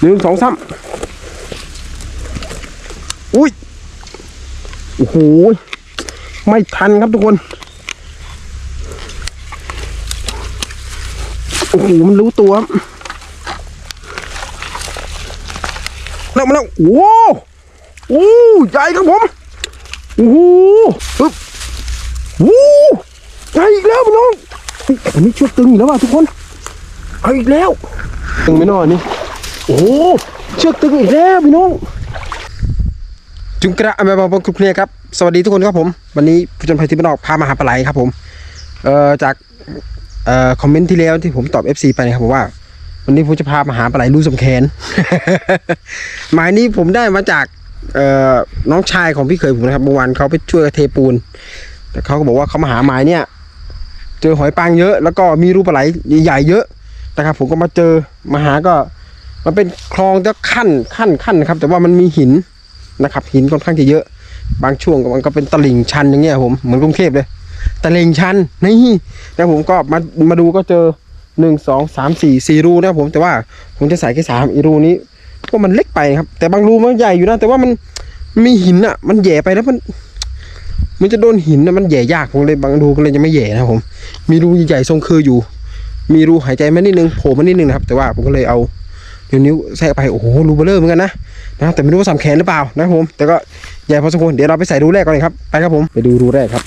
หนึ่งสองสามอุ้ย โอ้โห ไม่ทันครับทุกคน โอ้โห มันรู้ตัวครับแล้วมาแล้ว โอ้โหโอ้ใหญ่ครับผม โอ้โหปึ๊บโอ้โหใหญ่อีกแล้วพี่น้องอันนี้ชือกตึงอีกแล้วว่ะทุกคน เอาอีกแล้ว ตึงไม่นอนนี่ โอ้โหเชือกตึงอีกแล้วพี่น้องจุงกระมาบอกคุณเนี่ยครับสวัสดีทุกคนครับผม วันนี้ผู้ชนภัยที่บ้านนอกพามาหาปลาไหลครับผมเอ่อจากเอ่อคอมเมนต์ที่แล้วที่ผมตอบ FC ไปนะครับผมว่า วันนี้ผมจะพามาหาปลาไหลลูกสมแขนหมายนี้ผมได้มาจากเอ่อน้องชายของพี่เคยผมนะครับเมื่อวานเขาไปช่วยเทปูน แต่เขาก็บอกว่าเขามาหาหมายเนี่ย เจอหอยปางเยอะ แล้วก็มีรูปปลาไหลใหญ่ๆเยอะนะครับผมก็มาเจอมาหาก็ มันเป็นคลองจะขั้นขั้นขั้นนะครับ แต่ว่ามันมีหินนะครับ หินค่อนข้างจะเยอะ บางช่วงมันก็เป็นตลิ่งชันอย่างเงี้ยผมเหมือนกรุงเทพเลยตลิ่งชันนี่แล้วผมก็มามาดูก็เจอหนึ่งสองสามสี่สี่รูนะผมแต่ว่าผมจะใส่แค่สามอีรูนี้ก็มันเล็กไปครับ แต่บางรูมันใหญ่อยู่นะแต่ว่ามันมีหินอะ มันแย่ไปแล้วมัน มันจะโดนหินนะมันแย่ยากผมเลยบางรูก็เลยจะไม่แย่นะผม มีรูใหญ่ๆทรงคืออยู่ มีรูหายใจมานิดนึงโผล่มานิดนึงนะครับ แต่ว่าผมก็เลยเอา นิ้วนิ้วแทรกไปโอ้โหรูเบลเลอร์เหมือนกันนะนะแต่ไม่รู้ว่าสามแขนหรือเปล่านะผมแต่ก็ใหญ่พอสมควรเดี๋ยวเราไปใส่รูแรกก่อนเลยครับไปครับผมไปดูรูแรกครับ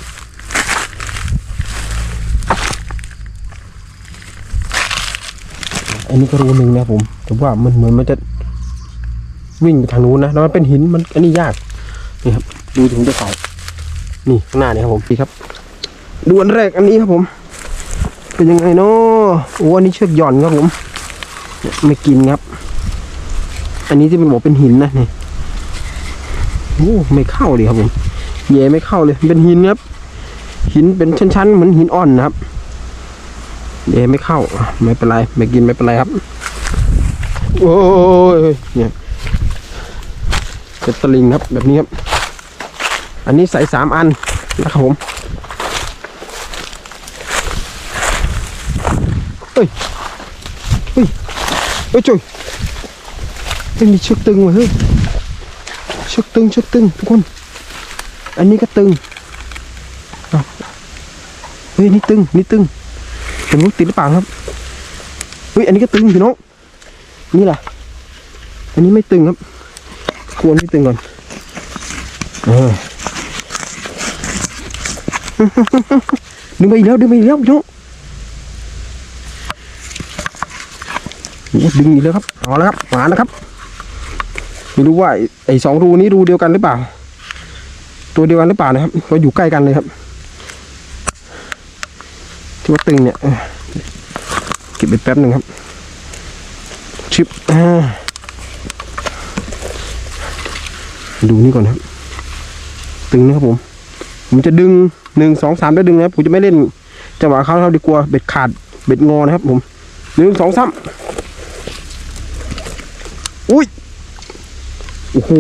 อันนี้ก็รูหนึ่งนะผมแต่ว่ามันเหมือนมันจะวิ่งไปทางนู้นนะแล้วมันเป็นหินมันอันนี้ยากนี่ครับดูถึงจะใส่นี่ข้างหน้านี่ครับผมพี่ครับดูอันแรกอันนี้ครับผม เป็นยังไงเนาะโอ้อันนี้เชือกหย่อนครับผม ไม่กินครับ อันนี้ที่มันบอกเป็นหินนะนี่โอ้ไม่เข้าเลยครับผมแย่ไม่เข้าเลย เป็นหินครับ หินเป็นชั้นๆเหมือนหินอ่อนนะครับแย่ไม่เข้า ไม่เป็นไร ไม่กินไม่เป็นไรครับ โอ้ยเนี่ยเป็นตะลิงครับ แบบนี้ครับ อันนี้ใส่สามอันนะครับผมเฮ้ยเฮ้ย จุยเฮ้ยมีเชือกตึงว่ะเฮ้ยเชือกตึงเชือกตึงทุกคนอันนี้ก็ตึงอ้าวเฮ้ยนี่ตึงนี่ตึงเป็นลูกติดหรือเปล่าครับเฮ้ยอันนี้ก็ตึงพี่น้องนี่แหละอันนี้ไม่ตึงครับควรไม่ตึงก่อนเออดึงไปอีกแล้วดึงไปอีกแล้วพี่น้อง โอ้โห ดึงอีกแล้วครับเอาแล้วครับมาแล้วครับไม่รู้ว่าไอ้สองรูนี้รูเดียวกันหรือเปล่า ตัวเดียวกันหรือเปล่านะครับก็อยู่ใกล้กันเลยครับที่ว่าตึงเนี่ยเก็บไปแป๊บหนึ่งครับชิปดูนี่ก่อนครับ ตึงนะครับผม ผมจะดึงหนึ่งสองสามแล้วดึงนะครับผมจะไม่เล่นจังหวะเขาเขาดีกว่าเบ็ดขาดเบ็ดงอนะครับผมหนึ่งสองสาม อุ้ยโอ้โห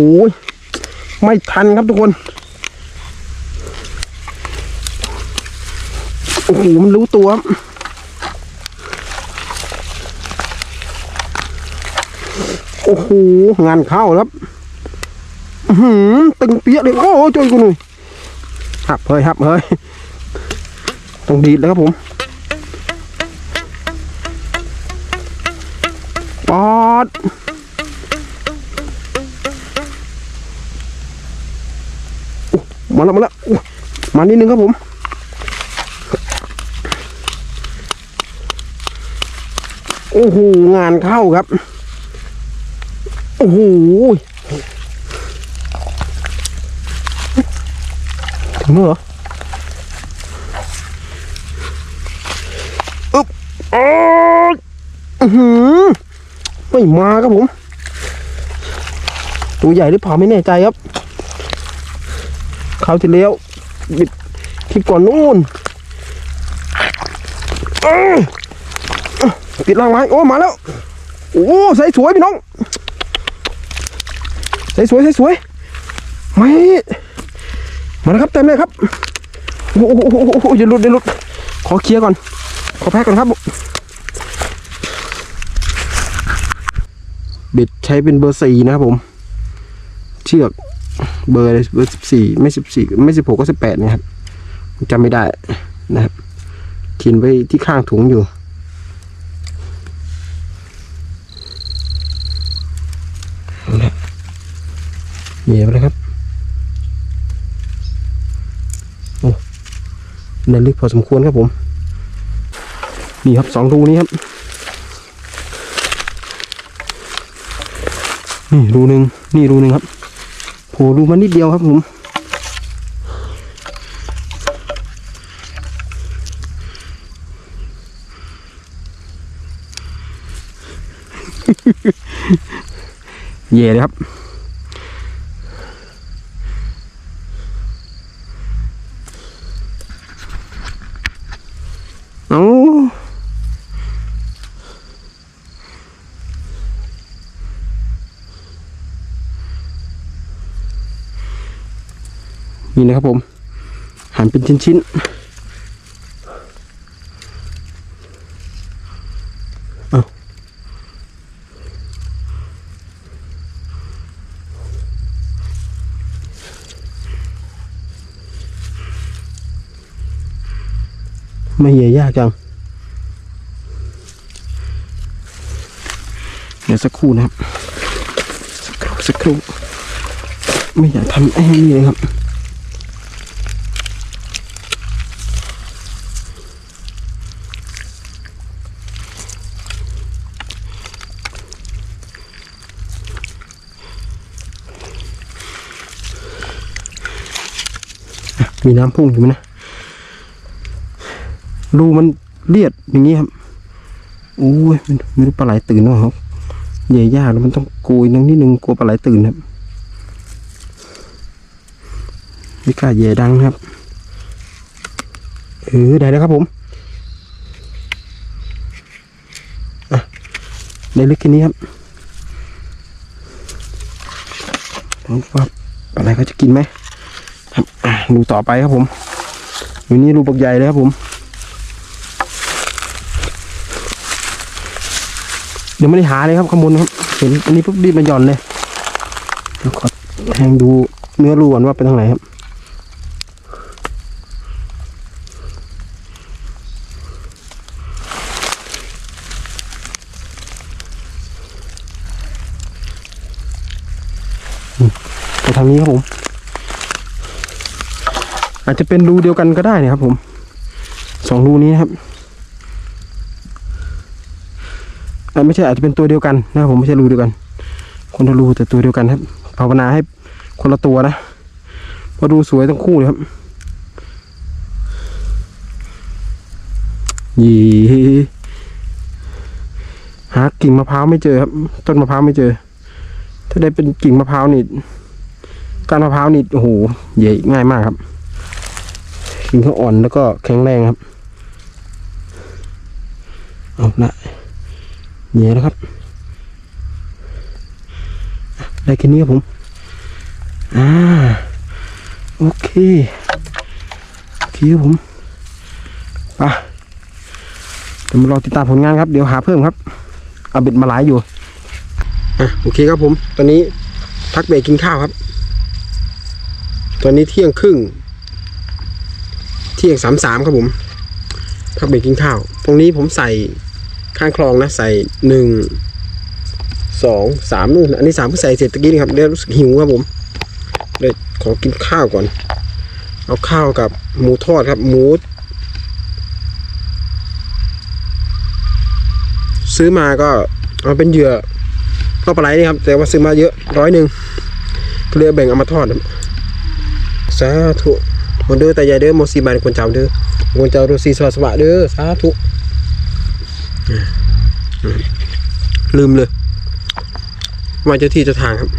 ไม่ทันครับทุกคนโอ้โหมันรู้ตัวโอ้โหงานเข้าครับหือตึงเปี้ยเลยโอ้โหช่วยกูหน่อยหับเฮ้ยหับเฮ้ยต้องดีดแล้วครับผมปอด มาแล้วมาแล้วมานิดนึงครับผมโอ้โหงานเข้าครับ โอ้โหถึงเหรออึ๊บโอ้หือไม่มาครับผม ตัวใหญ่หรือเปล่าไม่แน่ใจครับ คราวที่แล้วบิดคลิปก่อนนู่นติดล่างไม้โอ้มาแล้ว โอ้ใส่สวยพี่น้องใส่สวยใส่สวยไม่มาแล้วครับเต็มเลยครับโอ้โหโอ้โหโอ้โหอย่าหลุดอย่าหลุดขอเคลียร์ก่อน ขอแพ็กก่อนครับเบ็ดใช้เป็นเบอร์สี่นะครับผม เชือก เบอร์เบอร์สิบสี่ไม่สิบสี่ไม่สิบหกก็สิบแปดนะครับจำไม่ได้นะครับทิ้นไว้ที่ข้างถุงอยู่เอาละเหนียวเลยครับโอ้ในลึกพอสมควรครับผม นี่ครับสองรูนี้ครับ นี่รูหนึ่งนี่รูหนึ่งครับ โผล่รูมานิดเดียวครับผม เย่เลยครับ เอา นี่นะครับผมหั่นเป็นชิ้นๆเอาไม่เหี่ยยากจัง เดี๋ยวสักครู่นะครับ สักครู่สักครู่ไม่อยากทำไอ้นี่เลยครับ มีน้ำพุ่งอยู่ไหมนะรูมันเลียดอย่างนี้ครับโอ้ยไม่รู้ปลาไหลตื่นหรอครับเหย่ยากแล้วมันต้องโกยนึงนิดนึงกลัวปลาไหลตื่นครับไม่กล้าเหย่ดังนะครับเออได้แล้วครับผมอะได้ลึกแค่นี้ครับลองดูว่าปลาไหลเขาจะกินไหม ดูต่อไปครับผมอยู่นี่รูปกใหญ่เลยครับผม เดี๋ยวไม่ได้หาเลยครับข้างบนครับ เห็นอันนี้ปุ๊บรีบมาหย่อนเลยเดี๋ยวขอแทงดูเนื้อรูก่อนว่าเป็นทางไหนครับไปทางนี้ครับผม อาจจะเป็นรูเดียวกันก็ได้นะครับ ผมสองรูนี้นะครับอไม่ใช่อาจจะเป็นตัวเดียวกันนะครับผมไม่ใช่รูเดียวกัน คนละรูแต่ตัวเดียวกันครับภาวนาให้คนละตัวนะเพราะดูสวยทั้งคู่เลยครับยีหากิ่งมะพร้าวไม่เจอครับ ต้นมะพร้าวไม่เจอ ถ้าได้เป็นกิ่งมะพร้าวนี่ก้านมะพร้าวนี่โอ้โหใหญ่ง่ายมากครับ กิ่งเขาอ่อนแล้วก็แข็งแรงครับเอาละเหนียวนะครับ ได้แค่นี้ครับผม อ่า โอเค โอเคครับผมไปเดี๋ยวมารอติดตามผลงานครับ เดี๋ยวหาเพิ่มครับ เอาเบ็ดมาหลายอยู่ อะ โอเคครับผม ตอนนี้พักเบรกกินข้าวครับ ตอนนี้เที่ยงครึ่ง ที่อย่างสามสามครับผมพักเบรกกินข้าว ตรงนี้ผมใส่ข้างคลองนะใส่หนึ่งสองสามนู่นอันนี้สามเพิ่งใส่เสร็จตะกี้นี่ครับเดี๋ยวรู้สึกหิวครับผมเลยขอกินข้าวก่อน เอาข้าวกับหมูทอดครับ หมู ซื้อมาก็เอาเป็นเหยื่อก็ปลาไหลนี่ครับ แต่ว่าซื้อมาเยอะร้อยหนึ่งก็เลยเอแบ่งเอามาทอดสาธุ โมเดอร์แต่ใหญ่เด้อโมซีบานคนเจ้าเด้อคนเจ้าโรซีสวัสดิ์เด้อสาธุลืมเลยว่าเจ้าที่เจ้าทางครับ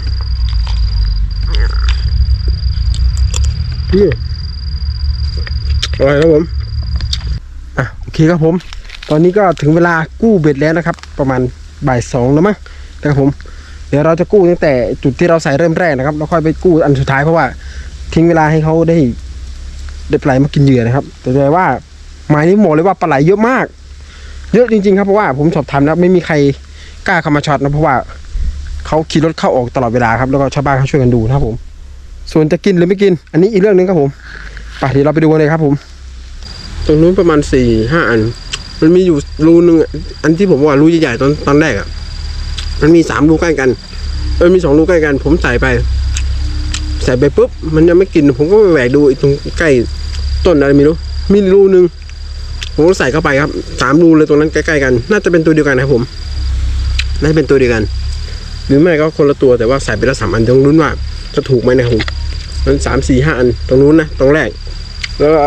นี่อร่อยครับผม อะโอเคครับผม ตอนนี้ก็ถึงเวลากู้เบ็ดแล้วนะครับ ประมาณบ่ายสองแล้วมั้งนะครับผม เดี๋ยวเราจะกู้ตั้งแต่จุดที่เราใส่เริ่มแรกนะครับ แล้วค่อยไปกู้อันสุดท้ายเพราะว่า ทิ้งเวลาให้เขาได้ ได้ปลาไหลมากินเหยื่อนะครับ แต่ใจว่าหมายนี้บอเลยว่าปลาไหลเยอะมาก เยอะจริง ๆ ครับเพราะว่าผมสอบถามแล้วไม่มีใครกล้าเข้ามาช็อตนะเพราะว่าเขาขี่รถเข้าออกตลอดเวลาครับแล้วก็ชาวบ้านเขาช่วยกันดูนะครับผม ส่วนจะกินหรือไม่กิน อันนี้อีกเรื่องหนึงครับผมไปเดี๋ยวเราไปดูกันเลยครับผม ตรงนู้นประมาณสี่ห้าอัน มันมีอยู่รูหนึ่งอันที่ผมว่ารูใหญ่ๆตอนตอนแรกอะมันมีสามรูใกล้กันเออมีสองรูใกล้กัน ผมใส่ไป ใส่ไปปุ๊บมันยังไม่กินผมก็ไปแหวกดูไอ้ตรงใกล้ต้นอะไรไม่รู้มีรูหนึ่งผมก็ใส่เข้าไปครับสามรูเลยตรงนั้นใกล้ๆกัน น่าจะเป็นตัวเดียวกันนะครับผมน่าจะเป็นตัวเดียวกัน หรือไม่ก็คนละตัวแต่ว่าใส่ไปแล้วสามอันตรงนู้นว่าจะถูกไหมนะครับผมมันสามสี่ห้าอันตรงนู้นนะตรงแรก แล้วก็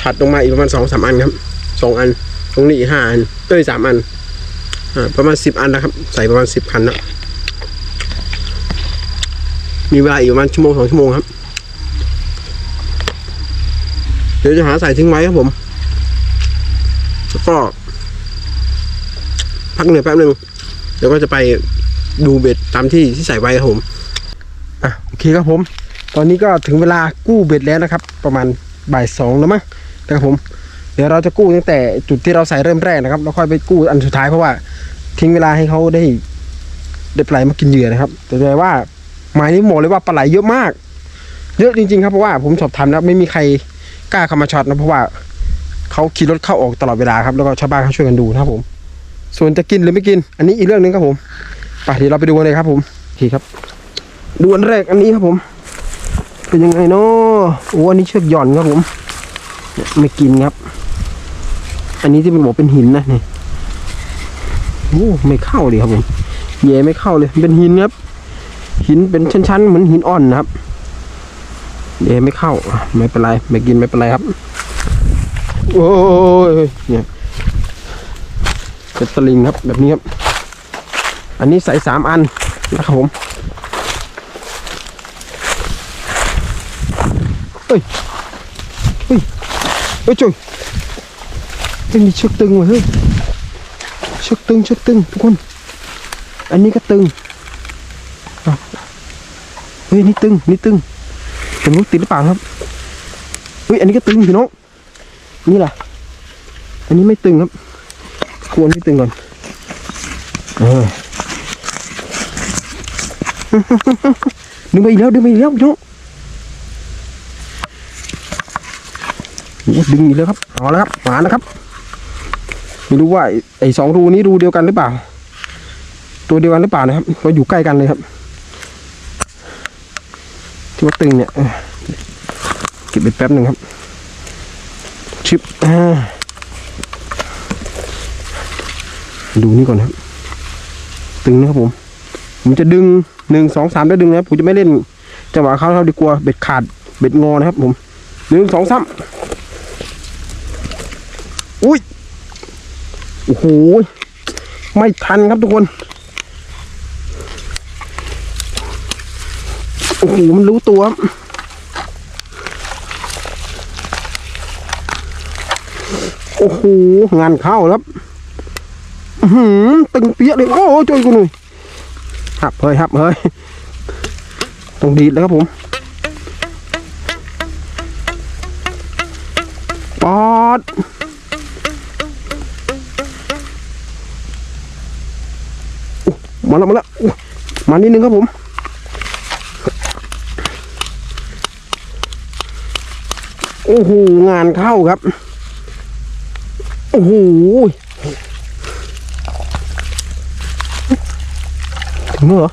ถัดลงมาอีกประมาณสองสามอันครับสองอัน ตรงนี้อีกห้าอันเอ้ยสามอันอ่าประมาณสิบอันนะครับ ใส่ประมาณสิบคันนะ มีเวลาอีกประมาณชั่วโมงสองชั่วโมงครับ เดี๋ยวจะหาใส่ทิ้งไว้ครับผม แล้วก็ พักเหนื่อยแป๊บนึงเดี๋ยวก็จะไปดูเบ็ดตามที่ที่ใส่ไว้ครับผมอะโอเคครับผม ตอนนี้ก็ถึงเวลากู้เบ็ดแล้วนะครับ ประมาณบ่ายสองแล้วมั้งนะครับผม เดี๋ยวเราจะกู้ตั้งแต่จุดที่เราใส่เริ่มแรกนะครับแล้วค่อยไปกู้อันสุดท้ายเพราะว่า ทิ้งเวลาให้เขาได้ได้ปลาไหลมากินเหยื่อนะครับ แต่ใจว่า มายนี้บอกเลยว่าปลาไหลเยอะมาก เยอะจริง ๆ ครับเพราะว่าผมสอบถามแล้วไม่มีใครกล้าเข้ามาช็อตนะเพราะว่าเขาขี่รถเข้าออกตลอดเวลาครับแล้วก็ชาวบ้านเขาช่วยกันดูนะครับผม ส่วนจะกินหรือไม่กิน อันนี้อีกเรื่องหนึงครับผมไปเดี๋ยวเราไปดูกันเลยครับ ผมโอเครับ ดูอันแรกอันนี้ครับผม เป็นยังไงเนาะโอ้อันนี้เชือกหย่อนครับผมไม่กินครับ อันนี้ที่มันบอกเป็นหินนะเนี่ยโอ้ไม่เข้าเลยครับผมแย่ไม่เข้าเลยเป็นหินครับ หินเป็นชั้นๆเหมือนหินอ่อนนะครับแย่ไม่เข้า ไม่เป็นไรไม่กินไม่เป็นไรครับ โอ้ยเนี่ยเป็นสลิงครับแบบนี้ครับ อันนี้ใส่สามอันนะครับผมเฮ้ยเฮ้ยจุยเฮ้ยมีเชือกตึงว่ะเฮ้ยเชือกตึงเชือกตึงทุกคน อันนี้ก็ตึง เฮ้ยนี่ตึงนี่ตึงผมรู้ติดหรือเปล่าครับเฮ้ยอันนี้ก็ตึงพี่น้องนี่แหละอันนี้ไม่ตึงครับ ควรที่ตึงก่อนเออดึงไปอีกแล้วดึงไปอีกแล้วพี่น้องดึงอีกแล้วครับเอาแล้วครับมาแล้วครับไม่รู้ว่าไอ้ไอ้สองรูนี้รูเดียวกันหรือเปล่า ตัวเดียวกันหรือเปล่านะครับก็อยู่ใกล้กันเลยครับ ที่ว่าตึงเนี่ยเก็บไปแป๊บหนึ่งครับ ชิปดูนี่ก่อนครับ ตึงนะครับผม ผมจะดึงหนึ่งสองสามแล้ดึงนะผมจะไม่เล่นจังหวะเขาเราดีกว่าเบ็ดขาดเบ็ดงอนะครับ ผมหนึ่งสองสามอุ้ยโอ้โหไม่ทันครับทุกคน โอ้โหมันรู้ตัวโอ้โหงานเข้าแล้วครับหือตึงเปี้ยเลยโอ้โหช่วยกูหน่อยหับเฮ้ยหับเฮ้ยต้องดีดแล้วครับผมปอดมาแล้วมาแล้วมานิดนึงครับผม โอ้โหงานเข้าครับ โอ้โหถึงเหรอ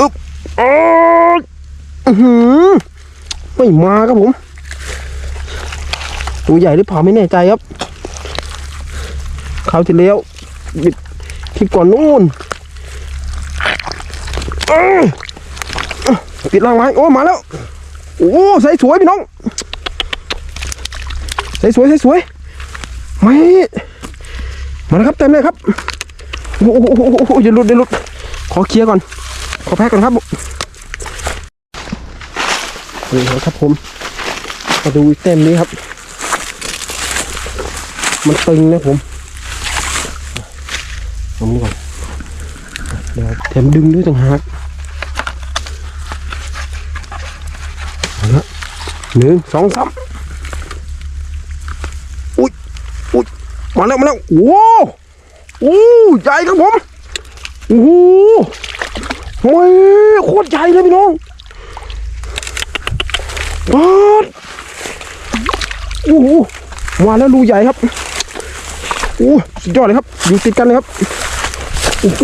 อึ๊บอ๋ออื้อหือไม่มาครับผม ตัวใหญ่หรือเปล่าไม่แน่ใจครับคราวที่แล้วบิดคลิปก่อนนู่นเอ้ย ติดล่างไม้โอ้มาแล้ว โอ้ใส่สวยพี่น้องใส่สวยใส่สวยไม่มาแล้วครับเต็มเลยครับโอ้โหอย่าหลุดอย่าหลุดขอเคลียร์ก่อน ขอแพ็กก่อนครับนี่ครับผมมาดูเต็มนี้ครับ มันตึงนะผมผมนี่ก่อนเดี๋ยวแถมดึงด้วยต่างหากเอาละ หนึ่งสองสามอุ้ยอุ้ยมาแล้วมาแล้วโว้โอ้ใหญ่ครับผมโอ้โหโอ้ยโคตรใหญ่เลยพี่น้องป๊าโอ้โหมาแล้วรูใหญ่ครับโอ้สุดยอดเลยครับอยู่ติดกันเลยครับโอ้โห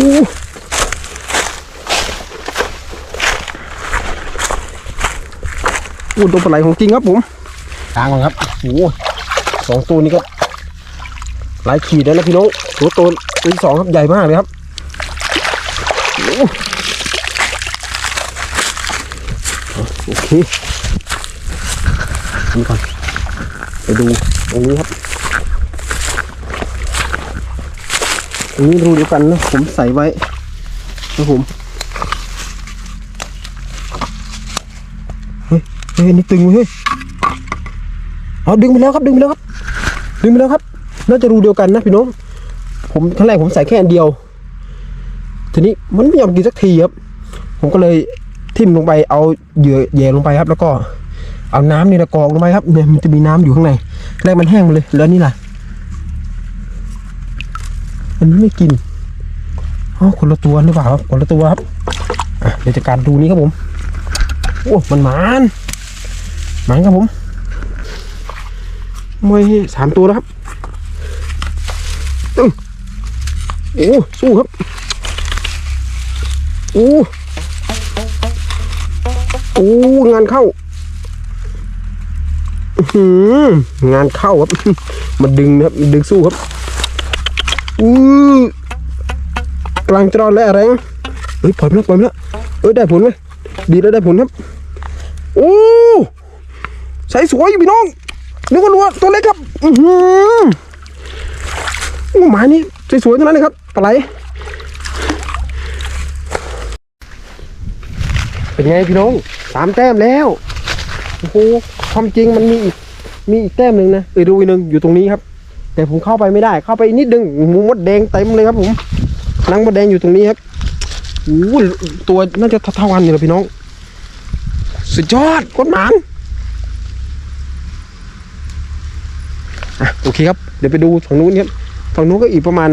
อ้ตัวปลาไหลของจริงครับผมกลางก่อนครับโอ้สองตัวนี้ก็หลายขีดแล้วนะพี่น้องตัวตตัวที่สองครับใหญ่มากเลยครับโอ้โอเคนี่ก่อนไปดูตรงนี้ครับตรงนี้รูเดียวกันนะผมใส่ไว้นะผม เฮ้ยนี่ตึงเว้ยเฮ้ยเอาดึงไปแล้วครับดึงไปแล้วครับ ดึงไปแล้วครับ น่าจะรูเดียวกันนะพี่น้อง ผมครั้งแรกผมใส่แค่อันเดียว ทีนี้มันไม่ยอมกินสักทีครับ ผมก็เลยทิ่มลงไปเอาเหยื่อแย่ลงไปครับ แล้วก็เอาน้ำนี่นะกองลงไปครับเนี่ยมันจะมีน้ำอยู่ข้างในแรกมันแห้งหมดเลยแล้วนี่ล่ะอันนี้ไม่กินอ๋อคนละตัวหรือเปล่าครับคนละตัวครับเดี๋ยวจะการดูนี้ครับผม โอ้มันหมาน หมานครับผมไม่สามตัวแล้วครับตึ้งโอ้สู้ครับโอ้โอ้งานเข้าอื้อหืองานเข้าครับ มันดึงนะครับดึงสู้ครับอู้กลางจรอนและอะไรนะเฮ้ยปล่อยไปแล้วปล่อยไปแล้วเอ้ยได้ผลไหมดีแล้วได้ผลครับโอ้ ใส่สวยอยู่พี่น้องนึกว่ารัวตัวเล็กครับอือหือโอ้หมานี้สวยๆทั้งนั้นเลยครับปลาไหลเป็นไงพี่น้องสามแต้มแล้วโอ้โหความจริงมันมีอีกมีอีกแต้มหนึ่งนะเออดูอีกหนึ่งอยู่ตรงนี้ครับ แต่ผมเข้าไปไม่ได้ เข้าไปนิดนึงมูมดแดงเต็มเลยครับ ผมนังมดแดงอยู่ตรงนี้ครับโอ้ตัวน่าจะเท่ากันอยู่เลยพี่น้อง สุดยอดโคตรหมาน อะโอเคครับ เดี๋ยวไปดูฝั่งนู้นครับฝั่งนู้นก็อีกประมาณ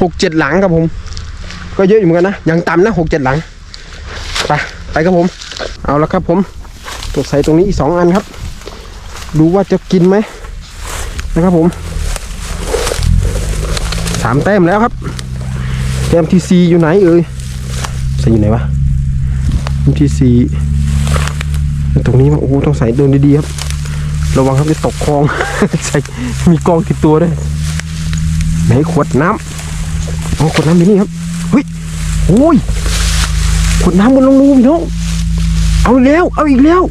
หกเจ็ดหลังครับผม ก็เยอะอยู่เหมือนกันนะอย่างต่ำนะหกเจ็ดหลังไปไปครับผม เอาละครับผมตัวใส่ตรงนี้อีกสองอันครับ ดูว่าจะกินไหมนะครับผมสามแต้มแล้วครับ แต้มที่สี่อยู่ไหนเอ่ยใส่อยู่ไหนวะแต้มที่สี่ตรงนี้ว่าโอ้โหต้องใส่เดินดีๆครับ ระวังครับจะตกคลอง ใช่มีกองติดตัวด้วยไหนขวดน้ำเอาขวดน้ำอยู่นี่ครับเฮ้ยโอ้ยขวดน้ำบนลงรูพี่น้องเอาอีกแล้ว เอาอีกแล้ว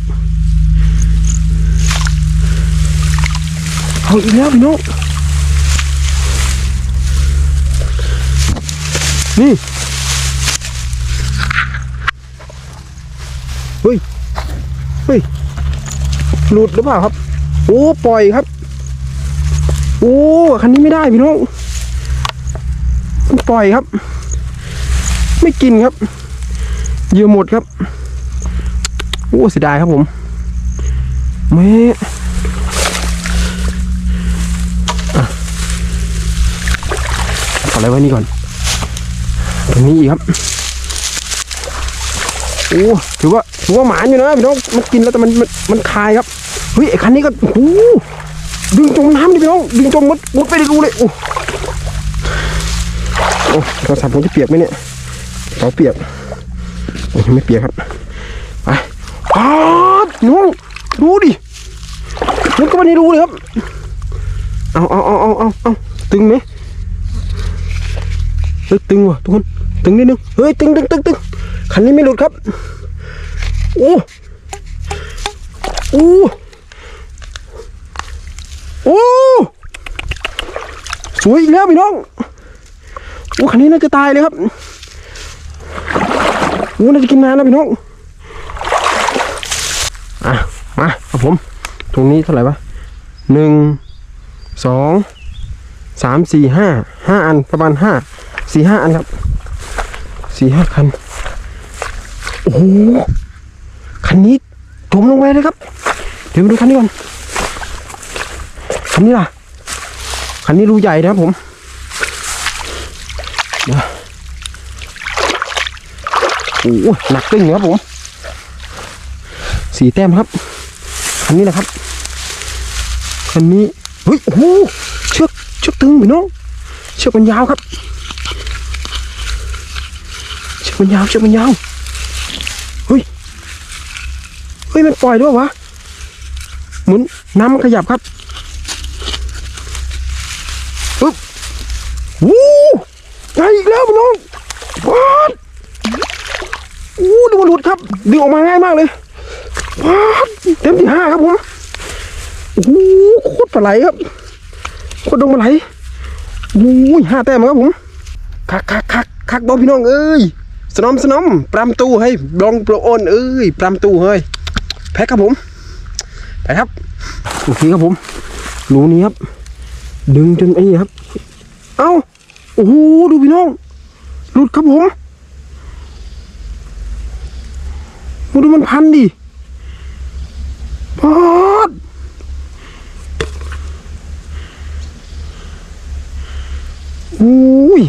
เอาอีกแล้วพี่น้องนี่เฮ้ยเฮ้ยหลุดหรือเปล่าครับ โอ้ปล่อยครับ โอ้คันนี้ไม่ได้พี่น้องปล่อยครับ ไม่กินครับเยื่อหมดครับโอ้เสียดายครับผมแม่อะเออะไรไว้นี่ก่อนตรงนี้อีกครับโอ้ถือว่าถือว่าหมานอยู่นะพี่น้องมันกินแล้วแต่มันมันมันคายครับ เฮ้ยไอ้คันนี้ก็โอ้โหดึงจมน้ำดิพี่น้องดึงจมมดมดไปในรูเลยโอ้โอ้โทรศัพท์ผมจะเปียกไหมเนี่ยเขาเปียกโอ้ยยังไม่เปียกครับไปป๊าดน้องดูดิมุดก็มาในรูเลยครับเอาเอาเอาเอาเอาเอาตึงไหมตึงว่ะทุกคนตึงนิดนึงเฮ้ยตึงตึงตึงตึงคันนี้ไม่หลุดครับโอ้โอ้ โอ้สวยอีกแล้วพี่น้องโอ้คันนี้น่าจะตายเลยครับโอ้น่าจะกินนานแล้วพี่น้องอะมาครับผมตรงนี้เท่าไหร่วะหนึ่งสองสามสี่ห้าห้าอันประมาณห้าสี่ห้าอันครับสี่ห้าคันโอ้โหคันนี้จมลงไปเลยครับ เดี๋ยวไปดูคันนี้ก่อน คันนี้ล่ะ คันนี้รูใหญ่นะครับผมโอ้โหหนักตึงครับผมสีแต้มครับ คันนี้นะครับ คันนี้ เฮ้ย โอ้โห เชือก เชือกตึงพี่น้อง เชือกมันยาวครับ เชือกมันยาว เชือกมันยาว เฮ้ย เฮ้ย มันปล่อยด้วยวะ หมุนน้ำมันขยับครับวู้ ใหญ่อีกแล้วพี่น้องว้าวอู้ดูมันหลุดครับดึงออกมาง่ายมากเลยว้าวเต็มที่ห้าครับผมโอ้โหโคตรปลาไหลครับโคตรดงปลาไหลโอ้ยห้าแต้มครับผมคักคักคักคักบอพี่น้องเอ้ยสนอมสนอมปรามตูให้บองโปรโอนเอ้ยปรามตูเฮ้ยแพ็ครับผมไปครับโอเคครับผมรูนี้ครับ ดึงจนไอ้ครับ เอ้า โอ้โหดูพี่น้อง หลุดครับผมโอ้ดูมันพันดิปอดโอ้ย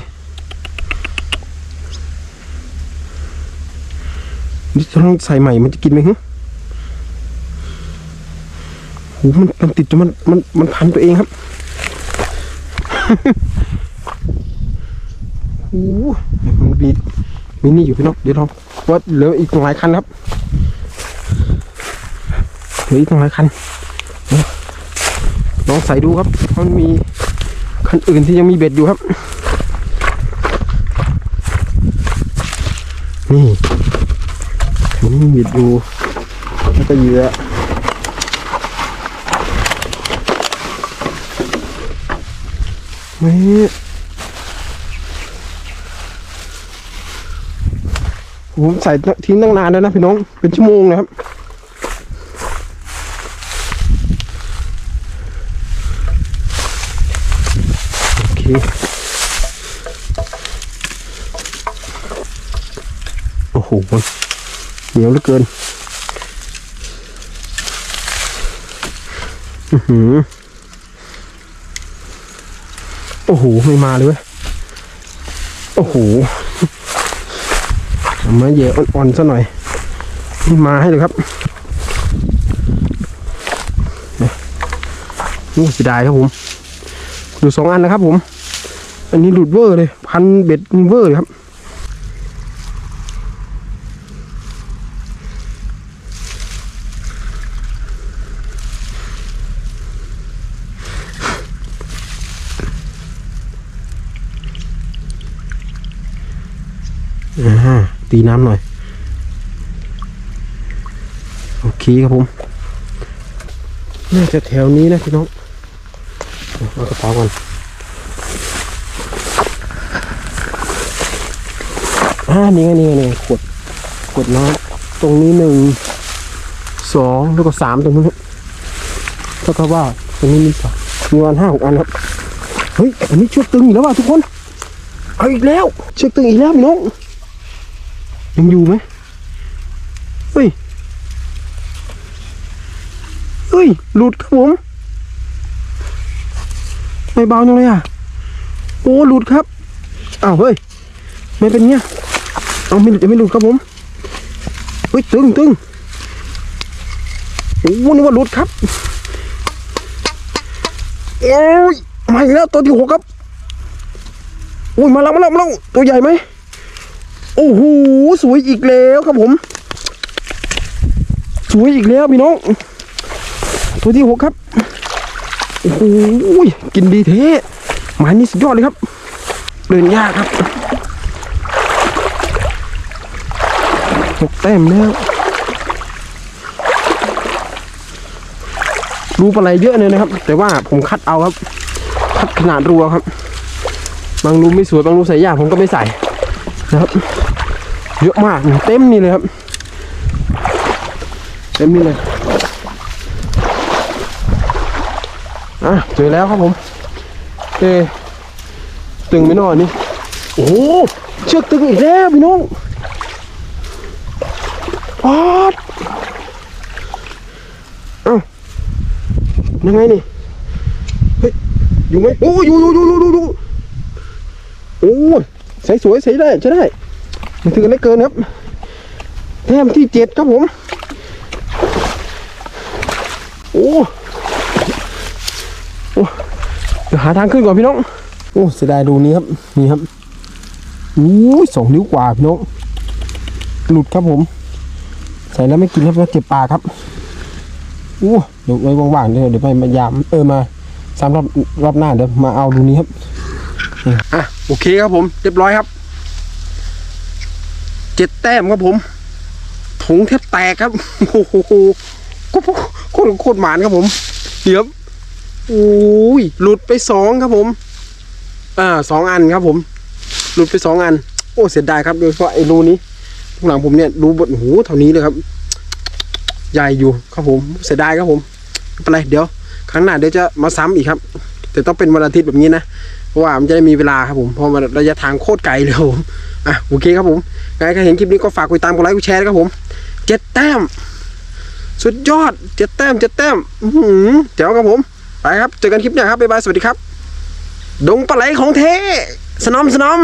นี่ต้องใส่ใหม่มันจะกินไหมฮะโหมันมันติดจนมันมันมันพันตัวเองครับ อ้มันมีมีนี่อยู่พี่น้องเดี๋ยวลองว่าเหลืออีกหลายคันครับเหลืออีกหลายคันลองใส่ดูครับ มันมีคันอื่นที่ยังมีเบ็ดอยู่ครับ นี่คันนี้มีเบ็ดอยู่แล้วก็เหยื่อนี่ ผมใส่ทิ้งตั้งนานแล้วนะพี่น้อง เป็นชั่วโมงนะครับ โอเค โอ้โหเหนียวเหลือเกิน อือหือ โอ้โห ไม่มาเลยเว้ย โอ้โห เอามาเย่อ่อนๆซะหน่อยนี่มาให้เลยครับนี่นี่เสียดายครับผมดูสองอันนะครับผม อันนี้หลุดเวอร์เลย พันเบ็ดเวอร์ครับอ่า ตีน้ำหน่อย โอเคครับผมน่าจะแถวนี้นะพี่น้องเอากระเป๋าก่อนอ่านี่ไงนี่ไงนี่ขวดขวดน้ำตรงนี้หนึ่งสองแล้วก็สามตรงนู้นครับแล้วก็ว่าตรงนี้มีสองมีวันห้าหกอันครับเฮ้ยอันนี้เชือกตึงอีกแล้วว่ะทุกคนเอาอีกแล้วเชือกตึงอีกแล้วพี่น้อง ยังอยู่ไหมเฮ้ยเฮ้ย หลุดครับผมไม่เบาจังเลยอะ โอ้หลุดครับอ้าวเฮ้ย ไม่เป็นเงี้ยเอาไม่หลุดจะไม่หลุดครับผมเฮ้ยตึงตึงโอ้นึกว่าหลุดครับโอ้ยมาอีกแล้วตัวที่หกครับโอ้ยมาแล้วมาแล้วมาแล้วตัวใหญ่ไหม โอ้โหสวยอีกแล้วครับผม สวยอีกแล้วพี่น้อง ตัวที่หกครับ โอ้โหกินดีเทหมายนี้สุดยอดเลยครับ เดินยากครับหกแต้มแล้วรูปอะไรเยอะเลยนะครับ แต่ว่าผมคัดเอาครับ คัดขนาดรัวครับ บางรูไม่สวยบางรูใส่ยากผมก็ไม่ใส่ นะครับเยอะมากเต็มนี่เลยครับ เต็มนี่เลยอะเจอแล้วครับผมเอตึงไม่นอนนี่โอ้เชือกตึงอีกแล้วพี่น้องปอดเอ้ายังไงนี่เฮ้ยอยู่ไหมโอ้ยอยู่อยู่อยู่อยู่อยู่โอ้ ใส่สวยใส่ได้ใช่ได้มันถือได้เกินครับแต้มที่เจ็ดครับผม โอ้โอ้เดี๋ยวหาทางขึ้นก่อนพี่น้อง โอ้เสียดายดูนี้ครับ นี่ครับอู้สองนิ้วกว่าพี่น้อง หลุดครับผม ใส่แล้วไม่กินครับเพราะเจ็บปากครับอู้เดี๋ยวไว้ว่างๆเดี๋ยวเดี๋ยวไปมายามเออมาซ้ำรอบรอบหน้าเดี๋ยวมาเอาดูนี้ครับ อะโอเคครับผมเรียบร้อยครับเจ็ดแต้มครับผมถุงแทบแตกครับโอ้โหโคตรโคตรโคตรหมานครับผมเดี๋ยวโอ้ยหลุดไปสองครับผมอ่าสองอันครับผม หลุดไปสองอัน โอ้เสียดายครับโดยเฉพาะไอ้รูนี้ข้างหลังผมเนี่ยรูบนหูเท่านี้เลยครับ ใหญ่อยู่ครับผมเสียดายครับผมไม่เป็นไรเดี๋ยว ครั้งหน้าเดี๋ยวจะมาซ้ำอีกครับ แต่ต้องเป็นวันอาทิตย์แบบนี้นะ เพราะว่ามันจะได้มีเวลาครับผมเพราะมันระยะทางโคตรไกลเลยผมอะโอเคครับผมใครเห็นคลิปนี้ก็ฝากกดติดตามกดไลค์กดแชร์นะครับผมเจ็ดแต้ม สุดยอดเจ็ดแต้มเจ็ดแต้มหืมเจ๋วครับผมไปครับเจอกันคลิปหน้าครับบ๊ายบายสวัสดีครับ ดงปลาไหลของเทสนอมสนอม